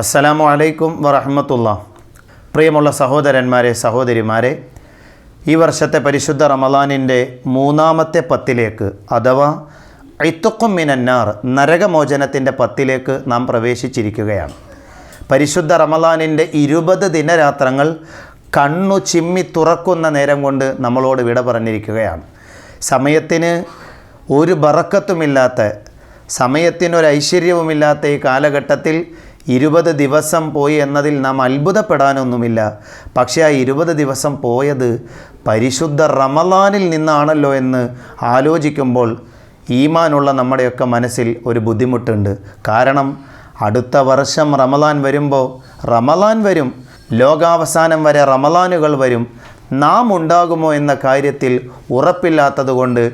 അസ്സലാമു അലൈക്കും വറഹമത്തുള്ള. പ്രിയമുള്ള സഹോദരന്മാരെ സഹോദരിമാരെ ഈ വർഷത്തെ പരിശുദ്ധ റമലാനിന്റെ മൂന്നാമത്തെ പത്തിലേക്ക് അഥവാ ഐത്തുക്കും മിനന്നാർ നരകമോചനത്തിന്റെ പത്തിലേക്ക് നാം പ്രവേശിച്ചിരിക്കുകയാണ്. പരിശുദ്ധ റമലാനിന്റെ ഇരുപത് ദിനരാത്രങ്ങൾ കണ്ണു ചിമ്മി തുറക്കുന്ന നേരം കൊണ്ട് നമ്മളോട് വിട പറഞ്ഞിരിക്കുകയാണ്. സമയത്തിന് ഒരു ബറക്കത്തുമില്ലാത്ത സമയത്തിനൊരു ഐശ്വര്യവുമില്ലാത്ത ഈ കാലഘട്ടത്തിൽ ഇരുപത് ദിവസം പോയി എന്നതിൽ നാം അത്ഭുതപ്പെടാനൊന്നുമില്ല. പക്ഷേ ആ ഇരുപത് ദിവസം പോയത് പരിശുദ്ധ റമലാനിൽ നിന്നാണല്ലോ എന്ന് ആലോചിക്കുമ്പോൾ ഈമാനുള്ള നമ്മുടെയൊക്കെ മനസ്സിൽ ഒരു ബുദ്ധിമുട്ടുണ്ട്. കാരണം അടുത്ത വർഷം റമലാൻ വരുമ്പോൾ റമലാൻ വരും ലോകാവസാനം വരെ റമലാനുകൾ വരും. നാം ഉണ്ടാകുമോ എന്ന കാര്യത്തിൽ ഉറപ്പില്ലാത്തതുകൊണ്ട്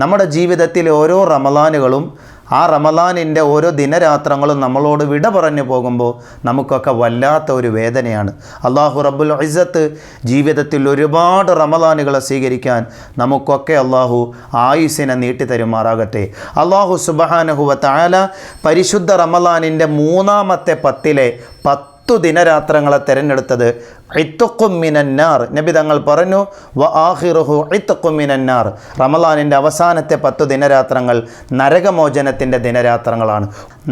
നമ്മുടെ ജീവിതത്തിലെ ഓരോ റമലാനുകളും ആ റമലാനിന്റെ ഓരോ ദിനരാത്രങ്ങളും നമ്മളോട് വിട പറഞ്ഞു പോകുമ്പോൾ നമുക്കൊക്കെ വല്ലാത്ത ഒരു വേദനയാണ്. അള്ളാഹു റബ്ബുൽ ഇസത്ത് ജീവിതത്തിൽ ഒരുപാട് റമലാനുകളെ സ്വീകരിക്കാൻ നമുക്കൊക്കെ അള്ളാഹു ആയുസിനെ നീട്ടിത്തരുമാറാകട്ടെ. അള്ളാഹു സുബഹാനഹുവ താല പരിശുദ്ധ റമലാനിന്റെ മൂന്നാമത്തെ പത്തിലെ പത്ത് പത്തു ദിനരാത്രങ്ങളെ തിരഞ്ഞെടുത്തത് ഇത്തുക്കുമിനന്നാർ നബി തങ്ങൾ പറഞ്ഞു വ ആഹിറുഹു ഇത്തുക്കുമിനന്നാർ റമലാനിന്റെ അവസാനത്തെ പത്തു ദിനരാത്രങ്ങൾ നരകമോചനത്തിന്റെ ദിനരാത്രങ്ങളാണ്.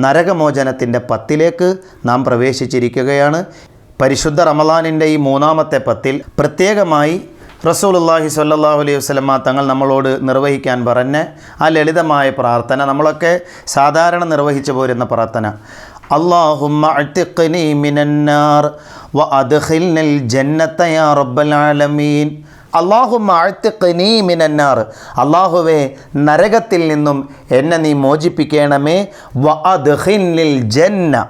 നരകമോചനത്തിന്റെ പത്തിലേക്ക് നാം പ്രവേശിച്ചിരിക്കുകയാണ്. പരിശുദ്ധ റമലാനിന്റെ ഈ മൂന്നാമത്തെ പത്തിൽ പ്രത്യേകമായി റസൂലുല്ലാഹി സ്വല്ലല്ലാഹു അലൈഹി വസല്ലമ തങ്ങൾ നമ്മളോട് നിർവഹിക്കാൻ പറഞ്ഞ ആ ലളിതമായ പ്രാർത്ഥന നമ്മളൊക്കെ സാധാരണ നിർവഹിച്ചു പോരുന്ന പ്രാർത്ഥന. അള്ളാഹുമ്മ അഴ്ത്തിഖ്നി മിനന്നാർ വ അദ്ഖിൽനൽ ജന്നത്ത യാ റബ്ബൽ ആലമീൻ. അള്ളാഹുമ്മ അഴ്ത്തിഖ്നി മിനന്നാർ അള്ളാഹുവേ നരകത്തിൽ നിന്നും എന്നെ നീ മോചിപ്പിക്കണമേ. വ അദ്ഖിൽനിൽ ജന്ന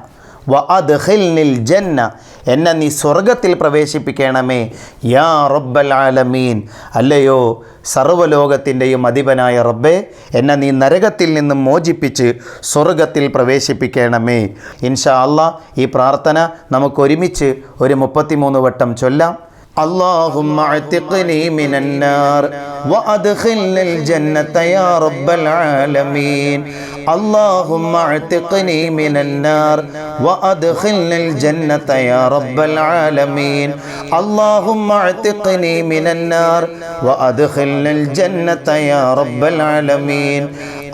വ അദ്ഖിൽനിൽ ജന്ന. എന്നെ നീ സ്വർഗത്തിൽ പ്രവേശിപ്പിക്കണമേ. യാ റബ്ബൽ ആലമീൻ. അല്ലയോ സർവലോകത്തിന്റെയും അധിപനായ റബ്ബെ എന്നെ നീ നരകത്തിൽ നിന്നും മോചിപ്പിച്ച് സ്വർഗത്തിൽ പ്രവേശിപ്പിക്കണമേ. ഇൻഷാ അള്ളാ ഈ പ്രാർത്ഥന നമുക്കൊരുമിച്ച് ഒരു മുപ്പത്തിമൂന്ന് വട്ടം ചൊല്ലാം. اللهم اعتقني من النار وأدخلني الجنة يا رب العالمين. اللهم اعتقني من النار وأدخلني الجنة يا رب العالمين. اللهم اعتقني من النار وأدخلني الجنة يا رب العالمين.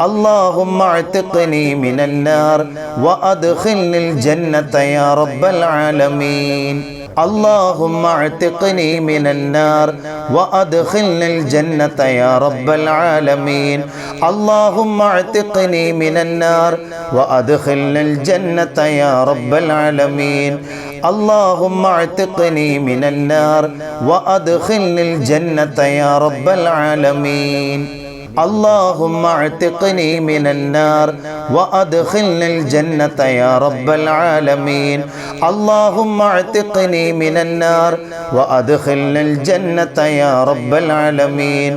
اللهم اعتقني من النار وأدخلني الجنة يا رب العالمين. اللهم اعتقني من النار وادخلني الجنة يا رب العالمين اللهم اعتقني من النار وادخلني الجنة يا رب العالمين اللهم اعتقني من النار وادخلني الجنة يا رب العالمين اللهم اعتقني من النار وادخلني الجنة يا رب العالمين اللهم اعتقني من النار وادخلني الجنة يا رب العالمين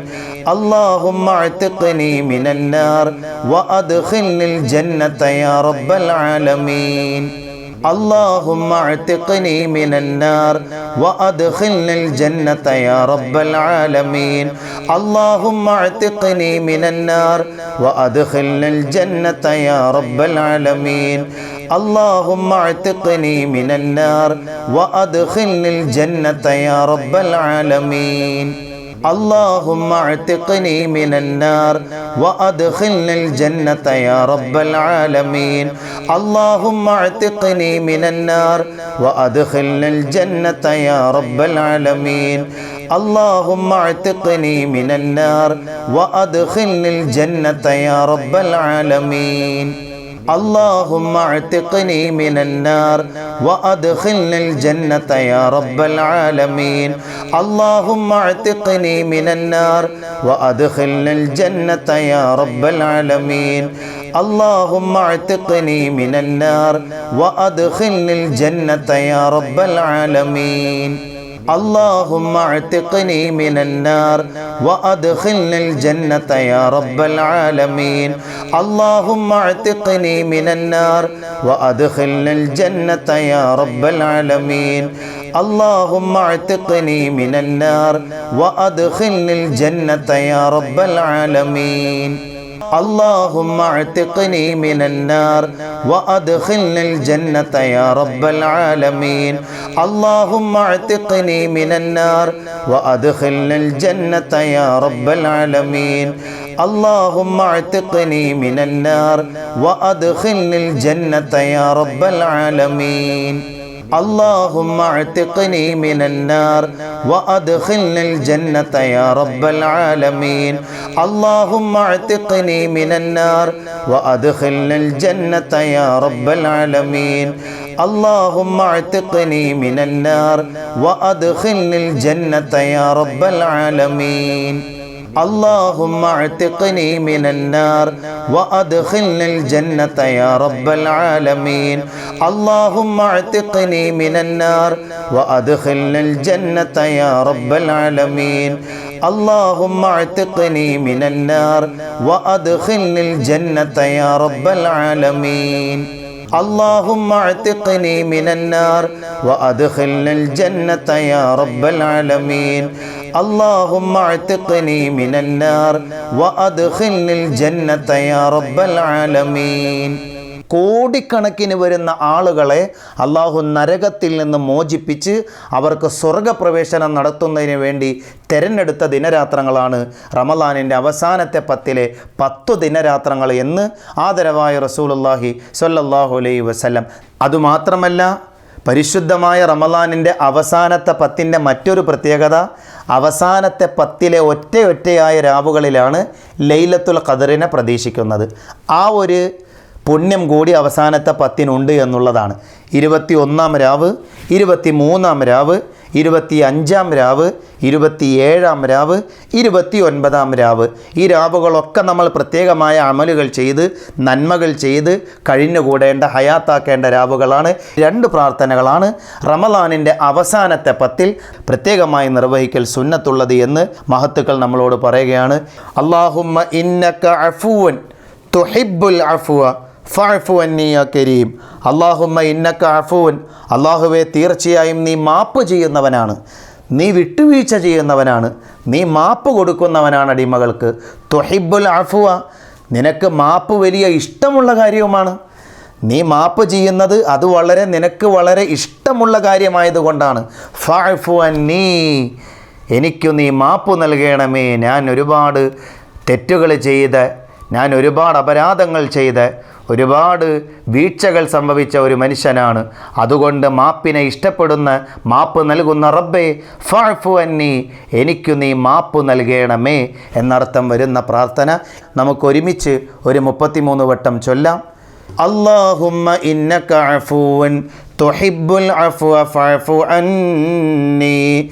اللهم اعتقني من النار وادخلني الجنة يا رب العالمين اللهم اعتقني من النار وادخلني الجنة يا رب العالمين اللهم اعتقني من النار وادخلني الجنة يا رب العالمين اللهم اعتقني من النار وادخلني الجنة يا رب العالمين اللهم اعتقني من النار وادخلني الجنة يا رب العالمين اللهم اعتقني من النار وادخلني الجنة يا رب العالمين اللهم اعتقني من النار وادخلني الجنة يا رب العالمين اللهم اعتقني من النار وادخلني الجنة يا رب العالمين اللهم اعتقني من النار وادخلني الجنة يا رب العالمين اللهم اعتقني من النار وادخلني الجنة يا رب العالمين اللهم اعتقني من النار وادخلني الجنة يا رب العالمين اللهم اعتقني من النار وادخلني الجنة يا رب العالمين اللهم اعتقني من النار وادخلني الجنة يا رب العالمين اللهم اعتقني من النار وأدخلني الجنة يا رب العالمين اللهم اعتقني من النار وأدخلني الجنة يا رب العالمين اللهم اعتقني من النار وأدخلني الجنة يا رب العالمين اللهم اعتقني من النار وادخلني الجنة يا رب العالمين اللهم اعتقني من النار وادخلني الجنة يا رب العالمين اللهم اعتقني من النار وادخلني الجنة يا رب العالمين اللهم اعتقني من النار وادخلني الجنة يا رب العالمين اللهم اعتقني من النار وادخلني الجنة يا رب العالمين اللهم اعتقني من النار وادخلني الجنة يا رب العالمين اللهم اعتقني من النار وادخلني الجنة يا رب العالمين اللهم اعتقني من النار وادخلني الجنة يا رب العالمين കോടിക്കണക്കിന് വരുന്ന ആളുകളെ അള്ളാഹു നരകത്തിൽ നിന്ന് മോചിപ്പിച്ച് അവർക്ക് സ്വർഗപ്രവേശനം നടത്തുന്നതിന് വേണ്ടി തിരഞ്ഞെടുത്ത ദിനരാത്രങ്ങളാണ് റമലാനിന്റെ അവസാനത്തെ പത്തിലെ പത്തു ദിനരാത്രങ്ങൾ എന്ന് ആദരവായ റസൂലുല്ലാഹി സ്വല്ലല്ലാഹു അലൈഹി വസല്ലം. അതുമാത്രമല്ല പരിശുദ്ധമായ റമലാനിന്റെ അവസാനത്തെ പത്തിന്റെ മറ്റൊരു പ്രത്യേകത അവസാനത്തെ പത്തിലെ ഒറ്റയൊറ്റയായ രാവുകളിലാണ് ലൈലത്തുൽ ഖദറിനെ പ്രതീക്ഷിക്കുന്നത്. ആ ഒരു പുണ്യം കൂടി അവസാനത്തെ പത്തിനുണ്ട് എന്നുള്ളതാണ്. ഇരുപത്തി ഒന്നാം രാവ് ഇരുപത്തി മൂന്നാം രാവ് ഇരുപത്തി അഞ്ചാം രാവ് ഇരുപത്തി ഏഴാം രാവ് ഇരുപത്തി ഒൻപതാം രാവ്. ഈ രാവുകളൊക്കെ നമ്മൾ പ്രത്യേകമായ അമലുകൾ ചെയ്ത് നന്മകൾ ചെയ്ത് കഴിഞ്ഞുകൂടേണ്ട ഹയാത്താക്കേണ്ട രാവുകളാണ്. രണ്ട് പ്രാർത്ഥനകളാണ് റമലാനിന്റെ അവസാനത്തെ പത്തിൽ പ്രത്യേകമായി നിർവഹിക്കൽ സുന്നത്തുള്ളത് എന്ന് മഹത്തുക്കൾ നമ്മളോട് പറയുകയാണ്. അള്ളാഹുമ്മ ഇന്നക അഫുവൻ തുഹിബുൽ അഫുവ. ഫഅഫു അന്നീ കരീം. അള്ളാഹുമ്മ ഇന്നക്ക അഫൂൻ. അള്ളാഹുവെ തീർച്ചയായും നീ മാപ്പ് ചെയ്യുന്നവനാണ്. നീ വിട്ടുവീഴ്ച ചെയ്യുന്നവനാണ്. നീ മാപ്പ് കൊടുക്കുന്നവനാണ് അടിമകൾക്ക് തൊഹിബുൽ അഫുവ. നിനക്ക് മാപ്പ് വലിയ ഇഷ്ടമുള്ള കാര്യവുമാണ്. നീ മാപ്പ് ചെയ്യുന്നത് അത് വളരെ നിനക്ക് വളരെ ഇഷ്ടമുള്ള കാര്യമായതുകൊണ്ടാണ്. ഫഅഫു അന്നീ. എനിക്കു നീ മാപ്പ് നൽകണമേ. ഞാൻ ഒരുപാട് തെറ്റുകൾ ചെയ്ത് ഞാൻ ഒരുപാട് അപരാധങ്ങൾ ചെയ്ത് ഒരുപാട് വീഴ്ചകൾ സംഭവിച്ച ഒരു മനുഷ്യനാണ്. അതുകൊണ്ട് മാപ്പിനെ ഇഷ്ടപ്പെടുന്ന മാപ്പ് നൽകുന്ന റബ്ബേ ഫാഫു അന്നി എനിക്കു നീ മാപ്പ് നൽകണമേ എന്നർത്ഥം വരുന്ന പ്രാർത്ഥന നമുക്കൊരുമിച്ച് ഒരു മുപ്പത്തിമൂന്ന് വട്ടം ചൊല്ലാം. അള്ളാഹുമ്മ അഫ്വ ഫഅഫു അന്നി.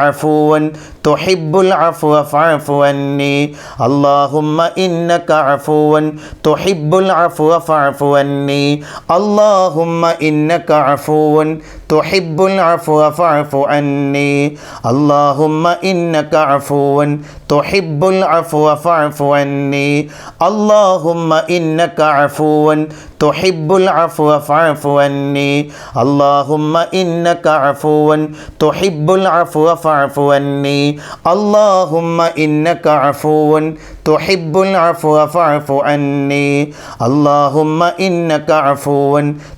عفو تحب العفو فاعف عني. اللهم إنك عفو تحب العفو فاعف عني. اللهم إنك عفو تحب العفو فاعف عني. اللهم إنك عفو تحب العفو فاعف عني. اللهم إنك عفو تحب العفو فاعف عني. اللهم إنك عفو تحب العفو فاعف عني. اللهم إنك عفو تحب العفو فاعف عني. اللهم إنك عفو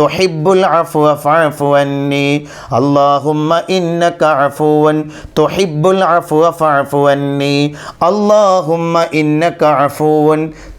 تحب العفو فاعف عني. اللهم إنك عفو تحب العفو فاعف عني. اللهم إنك عفو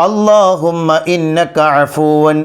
اللهم إنك عفو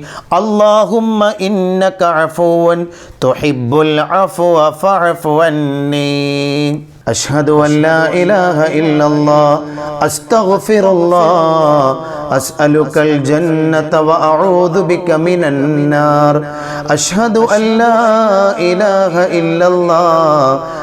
اللهم إنك عفو تحب العفو فاعف عني. أشهد أن لا إله إلا الله. أستغفر الله. أسألك الجنة وأعوذ بك من النار. أشهد أن لا إله إلا الله.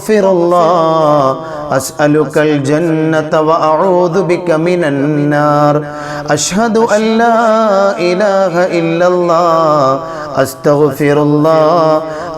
الله أسألك الجنة وأعوذ بك من النار أشهد أن لا إله إلا الله أستغفر الله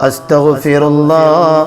أستغفر الله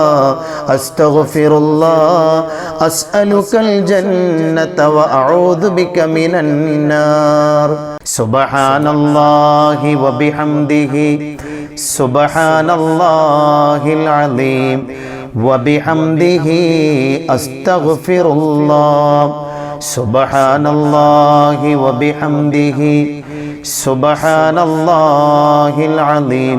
أستغفر الله أسألك الجنة وأعوذ بك من النار سبحان الله وبحمده سبحان الله العظيم وبحمده أستغفر الله سبحان الله وبحمده سبحان الله العظيم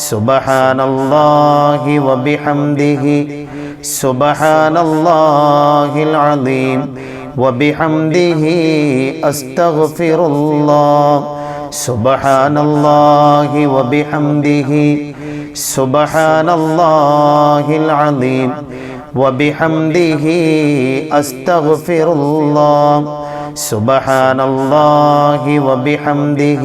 സുബഹാനല്ലാഹി വബിഹംദിഹി സുബഹാനല്ലാഹിൽ അദീം വബിഹംദിഹി അസ്തഗ്ഫിറുല്ലാഹ് സുബഹാനല്ലാഹി വബിഹംദിഹി സുബഹാനല്ലാഹിൽ അദീം وبحمده أستغفر الله سبحان الله وبحمده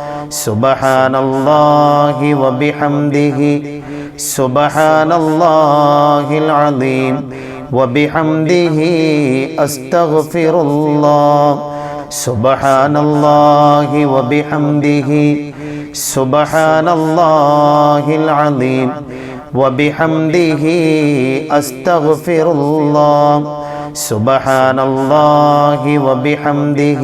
സുബഹാനല്ലാഹി വബിഹംദിഹി സുബഹാനല്ലാഹിൽ അദീം വബിഹംദിഹി അസ്തഗ്ഫിറുല്ലാഹ് സുബഹാനല്ലാഹി വബിഹംദിഹി സുബഹാനല്ലാഹിൽ അദീം وبحمده أستغفر الله سبحان الله وبحمده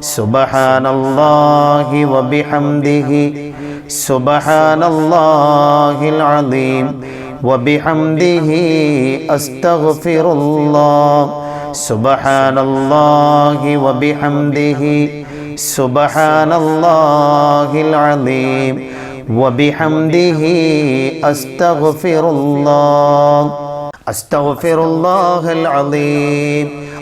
سبحان الله وبحمده. سبحان الله العظيم. وبحمده أستغفر الله. سبحان الله وبحمده. سبحان الله العظيم. وبحمده أستغفر الله. أستغفر الله العظيم.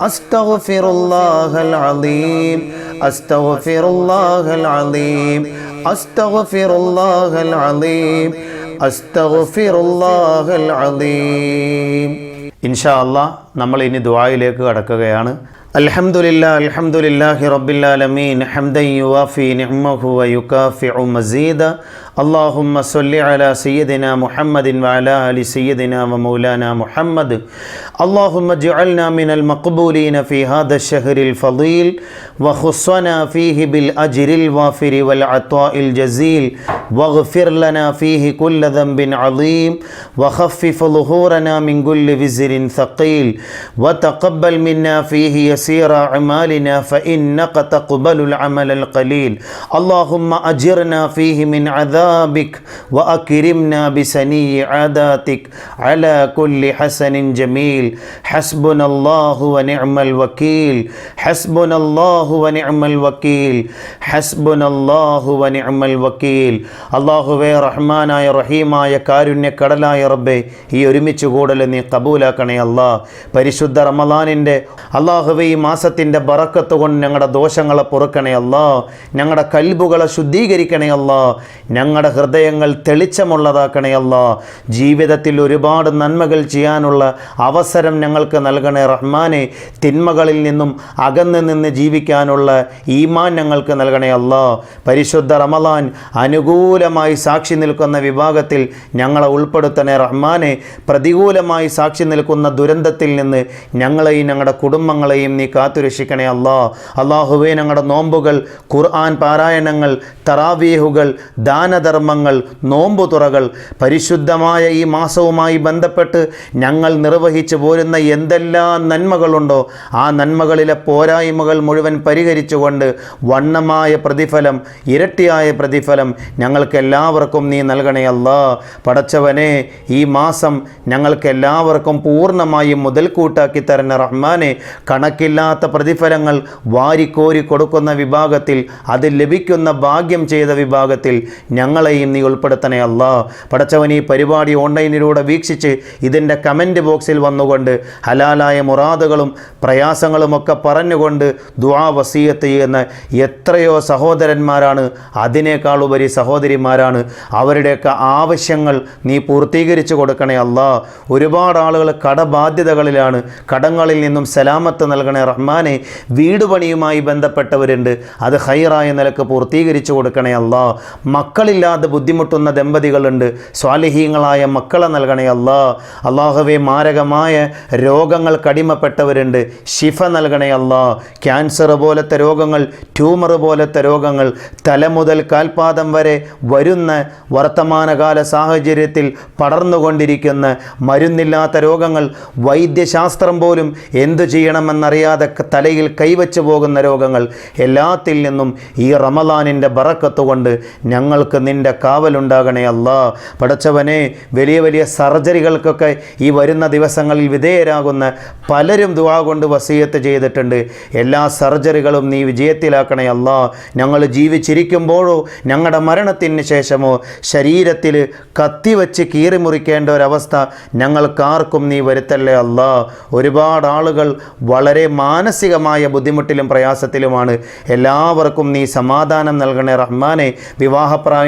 أستغفر الله العظيم أستغفر الله العظيم أستغفر الله العظيم أستغفر الله العظيم إن شاء الله നമ്മൾ ഇനി ദുആയിലേക്ക് കടക്കുകയാണ് അൽഹംദുലില്ലാ അൽഹംദുലില്ലാഹി റബ്ബിൽ ആലമീൻ ഹംദൻ യുവാഫി നിഅമഹു വയുകാഫിഉ മസീദ اللهم صل على سيدنا محمد وعلى ال سيدنا ومولانا محمد اللهم اجعلنا من المقبولين في هذا الشهر الفضيل وخصنا فيه بالاجر الوافر والعطاء الجزيل واغفر لنا فيه كل ذنب عظيم وخفف ظهورنا من كل وزر ثقيل وتقبل منا فيه يسير اعمالنا فانك تقبل العمل القليل اللهم اجرنا فيه من عذاب عذابك وأكرمنا بسني عاداتك على كل حسن جميل حسبنا الله ونعم الوكيل حسبنا الله ونعم الوكيل حسبنا الله ونعم الوكيل അള്ളാഹുവേ റഹ്മാനായ റഹീമായ കാരുണ്യ കടലായ റബ്ബെ ഈ ഒരുമിച്ച് കൂടൽ നീ കബൂലാക്കണേ അല്ലാ പരിശുദ്ധ റമലാനിൻ്റെ അള്ളാഹുവേ ഈ മാസത്തിൻ്റെ ബറക്കത്ത് കൊണ്ട് ഞങ്ങളുടെ ദോഷങ്ങളെ പൊറുക്കണേ അല്ലാ ഞങ്ങളുടെ കൽബുകളെ ശുദ്ധീകരിക്കണേ അല്ലാ ഞങ്ങളുടെ ഹൃദയങ്ങൾ തെളിച്ചമുള്ളതാക്കണേ അല്ല. ജീവിതത്തിൽ ഒരുപാട് നന്മകൾ ചെയ്യാനുള്ള അവസരം ഞങ്ങൾക്ക് നൽകണേ റഹ്മാനെ. തിന്മകളിൽ നിന്നും അകന്ന് നിന്ന് ജീവിക്കാനുള്ള ഈമാൻ ഞങ്ങൾക്ക് നൽകണേ അല്ല. പരിശുദ്ധ റമലാൻ അനുകൂലമായി സാക്ഷി നിൽക്കുന്ന വിഭാഗത്തിൽ ഞങ്ങളെ ഉൾപ്പെടുത്തണേ റഹ്മാനെ. പ്രതികൂലമായി സാക്ഷി നിൽക്കുന്ന ദുരന്തത്തിൽ നിന്ന് ഞങ്ങളെയും ഞങ്ങളുടെ കുടുംബങ്ങളെയും നീ കാത്തുരക്ഷിക്കണേ അല്ലാ. അള്ളാഹുവേ ഞങ്ങളുടെ നോമ്പുകൾ ഖുർആൻ പാരായണങ്ങൾ തറാവീഹുകൾ ദാനധർമ്മങ്ങൾ നോമ്പുതുറകൾ പരിശുദ്ധമായ ഈ മാസവുമായി ബന്ധപ്പെട്ട് ഞങ്ങൾ നിർവഹിച്ചു പോരുന്ന എന്തെല്ലാം നന്മകളുണ്ടോ ആ നന്മകളിലെ പോരായ്മകൾ മുഴുവൻ പരിഹരിച്ചുകൊണ്ട് വണ്ണമായ പ്രതിഫലം ഇരട്ടിയായ പ്രതിഫലം ഞങ്ങൾക്ക് എല്ലാവർക്കും നീ നൽകണേ പടച്ചവനെ ഈ മാസം ഞങ്ങൾക്ക് എല്ലാവർക്കും പൂർണമായും മുതൽക്കൂട്ടാക്കി തരണ റഹ്മാനെ. കണക്കില്ലാത്ത പ്രതിഫലങ്ങൾ വാരിക്കോരി കൊടുക്കുന്ന വിഭാഗത്തിൽ അത് ലഭിക്കുന്ന ഭാഗ്യം ചെയ്ത വിഭാഗത്തിൽ ഞങ്ങളെയും നീ ഉൾപ്പെടുത്തണേ അല്ല. പടച്ചവൻ ഈ പരിപാടി ഓൺലൈനിലൂടെ വീക്ഷിച്ച് ഇതിന്റെ കമന്റ് ബോക്സിൽ വന്നുകൊണ്ട് ഹലാലായ മുറാദുകളും പ്രയാസങ്ങളുമൊക്കെ പറഞ്ഞുകൊണ്ട് ദുആ വസീയത്ത് ചെയ്യുന്ന എത്രയോ സഹോദരന്മാരാണ്. അതിനേക്കാൾ ഉപരി സഹോദരിമാരാണ്. അവരുടെയൊക്കെ ആവശ്യങ്ങൾ നീ പൂർത്തീകരിച്ചു കൊടുക്കണേ അല്ല. ഒരുപാട് ആളുകൾ കടബാധ്യതകളിലാണ്. കടങ്ങളിൽ നിന്നും സലാമത്ത് നൽകണേ റഹ്മാനെ. വീട് പണിയുമായി ബന്ധപ്പെട്ടവരുണ്ട്. അത് ഹൈറായ നിലയ്ക്ക് പൂർത്തീകരിച്ചു കൊടുക്കണേ അല്ലാ. മക്കളില്ലാതെ ബുദ്ധിമുട്ടുന്ന ദമ്പതികളുണ്ട്. സ്വാലിഹീങ്ങളായ മക്കളെ നൽകണേ അല്ലാ. അള്ളാഹുവെ മാരകമായ രോഗങ്ങൾ കടിമപ്പെട്ടവരുണ്ട്. ശിഫ നൽകണേ അല്ലാ. ക്യാൻസർ പോലത്തെ രോഗങ്ങൾ ട്യൂമർ പോലത്തെ രോഗങ്ങൾ തല മുതൽ കാൽപാദം വരെ വരുന്ന വർത്തമാനകാല സാഹചര്യത്തിൽ പടർന്നുകൊണ്ടിരിക്കുന്ന മരുന്നില്ലാത്ത രോഗങ്ങൾ വൈദ്യശാസ്ത്രം പോലും എന്തു ചെയ്യണമെന്നറിയാതെ തലയിൽ കൈവച്ചു പോകുന്ന രോഗങ്ങൾ എല്ലാത്തിൽ നിന്നും ഈ റമലാനിന്റെ ബറക്കത്തുകൊണ്ട് ഞങ്ങൾക്ക് നിന്റെ കാവലുണ്ടാകണേ അല്ലാ. പടച്ചവനെ വലിയ വലിയ സർജറികൾക്കൊക്കെ ഈ വരുന്ന ദിവസങ്ങളിൽ വിധേയരാകുന്ന പലരും ദുവാ കൊണ്ട് വസീയത്ത് ചെയ്തിട്ടുണ്ട്. എല്ലാ സർജറികളും നീ വിജയത്തിലാക്കണേ അല്ലാ. ഞങ്ങൾ ജീവിച്ചിരിക്കുമ്പോഴോ ഞങ്ങളുടെ മരണത്തിന് ശേഷമോ ശരീരത്തിൽ കത്തിവെച്ച് കീറിമുറിക്കേണ്ട ഒരവസ്ഥ ഞങ്ങൾക്കാർക്കും നീ വരുത്തല്ലേ അല്ല. ഒരുപാട് ആളുകൾ വളരെ മാനസികമായ ബുദ്ധിമുട്ടിലും പ്രയാസത്തിലുമാണ്. എല്ലാവർക്കും നീ സമാധാനം നൽകണേ റഹ്മാനെ.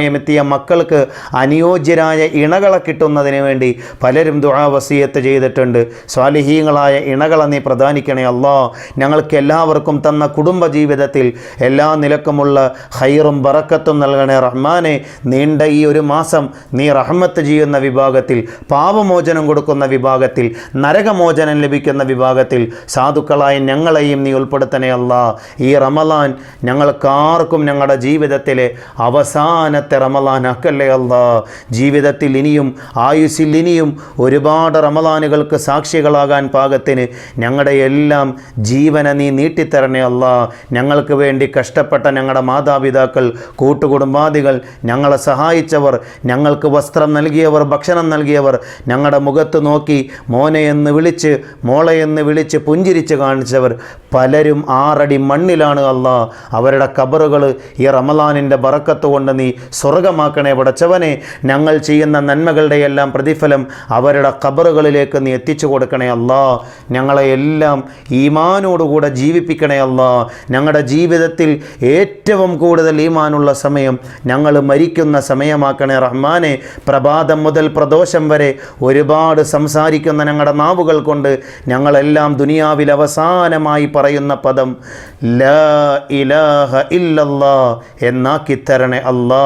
വിവാഹപ്രായമെത്തിയ മക്കൾക്ക് അനുയോജ്യരായ ഇണകളെ കിട്ടുന്നതിന് വേണ്ടി പലരും ദുആ വസീയത്ത് ചെയ്തിട്ടുണ്ട്. സ്വാലിഹീങ്ങളായ ഇണകളെ നീ പ്രദാനിക്കണേ അല്ലോ. ഞങ്ങൾക്ക് എല്ലാവർക്കും തന്ന കുടുംബജീവിതത്തിൽ എല്ലാ നിലക്കുമുള്ള ഹൈറും ബറക്കത്തും നൽകണേ റഹ്മാനെ. നീണ്ട ഈ ഒരു മാസം നീ റഹ്മത്ത് ചെയ്യുന്ന വിഭാഗത്തിൽ പാപമോചനം കൊടുക്കുന്ന വിഭാഗത്തിൽ നരകമോചനം ലഭിക്കുന്ന വിഭാഗത്തിൽ സാധുക്കളായ ഞങ്ങളെയും നീ ഉൾപ്പെടുത്തണേ അല്ല. ഈ റമലാൻ ഞങ്ങൾക്കാർക്കും ഞങ്ങളുടെ ജീവിതത്തിലെ അവസാനത്തെ അവസാനത്തെ റമലാനാക്കല്ലേ അല്ല? ജീവിതത്തിൽ ഇനിയും ആയുസ്സിൽ ഇനിയും ഒരുപാട് റമലാനുകൾക്ക് സാക്ഷികളാകാൻ പാകത്തിന് ഞങ്ങളുടെ എല്ലാം ജീവന നീ നീട്ടിത്തരണേ അല്ല. ഞങ്ങൾക്ക് വേണ്ടി കഷ്ടപ്പെട്ട ഞങ്ങളുടെ മാതാപിതാക്കൾ കൂട്ടുകുടുംബാദികൾ ഞങ്ങളെ സഹായിച്ചവർ ഞങ്ങൾക്ക് വസ്ത്രം നൽകിയവർ ഭക്ഷണം നൽകിയവർ ഞങ്ങളുടെ മുഖത്ത് നോക്കി മോനെ എന്ന് വിളിച്ച് മോളെ എന്ന് വിളിച്ച് പുഞ്ചിരിച്ച് കാണിച്ചവർ പലരും ആറടി മണ്ണിലാണ് അല്ല. അവരുടെ കബറുകൾ ഈ റമലാനിന്റെ ബറക്കത്ത് കൊണ്ട് നീ സ്വർഗമാക്കണേ പടച്ചവനെ. ഞങ്ങൾ ചെയ്യുന്ന നന്മകളുടെ എല്ലാം പ്രതിഫലം അവരുടെ കബറുകളിലേക്ക് നീ എത്തിച്ചു കൊടുക്കണേ അല്ലാ. ഞങ്ങളെ എല്ലാം ഈമാനോടുകൂടെ ജീവിപ്പിക്കണേ അല്ലാ. ഞങ്ങളുടെ ജീവിതത്തിൽ ഏറ്റവും കൂടുതൽ ഈമാനുള്ള സമയം ഞങ്ങൾ മരിക്കുന്ന സമയമാക്കണേ റഹ്മാനെ. പ്രഭാതം മുതൽ പ്രദോഷം വരെ ഒരുപാട് സംസാരിക്കുന്ന ഞങ്ങളുടെ നാവുകൾ കൊണ്ട് ഞങ്ങളെല്ലാം ദുനിയാവിൽ അവസാനമായി പറയുന്ന പദം ലാ ഇലാഹ ഇല്ലല്ലാ എന്നാക്കി തരണേ അല്ലാ.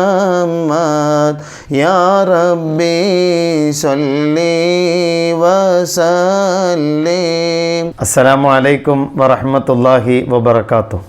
മുഹമ്മദ്. യാ റബ്ബി സല്ലി വസല്ലി. അസ്സലാമു അലൈക്കും വറഹ്മത്തുള്ളാഹി വബർക്കാത്തു